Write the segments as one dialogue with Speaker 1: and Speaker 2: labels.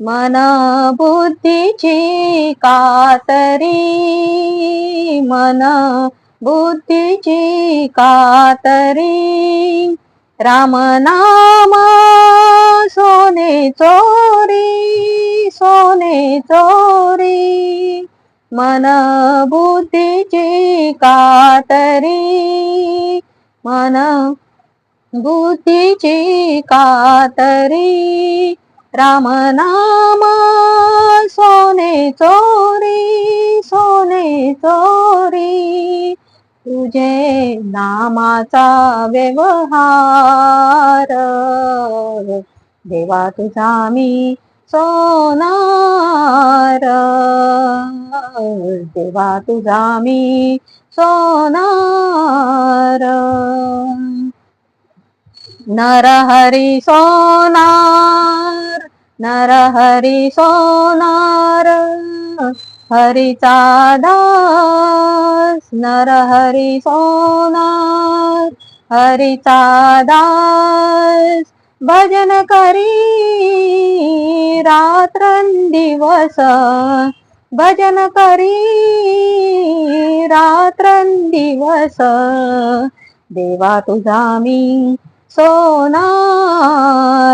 Speaker 1: मन बुद्धीची कातरी मन बुद्धीची कातरी. राम नाम सोने चोरी सोने चोरी. मन बुद्धीची कातरी मन बुद्धीची कातरी. राम नाम सोने चोरी सोने चोरी तुझे नामाचा व्यवहार. देवा तुझा मी सोनार. देवा तुझा मी सोनार. नरहरी सोनार. नरहरी सोनार हरीचा दास. नरहरी सोनार हरीचा दास. भजन करी रात्रंदिवस. भजन करी रात्रंदिवस. देवा तुझा मी सोनार.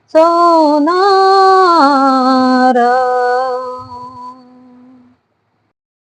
Speaker 1: सोनार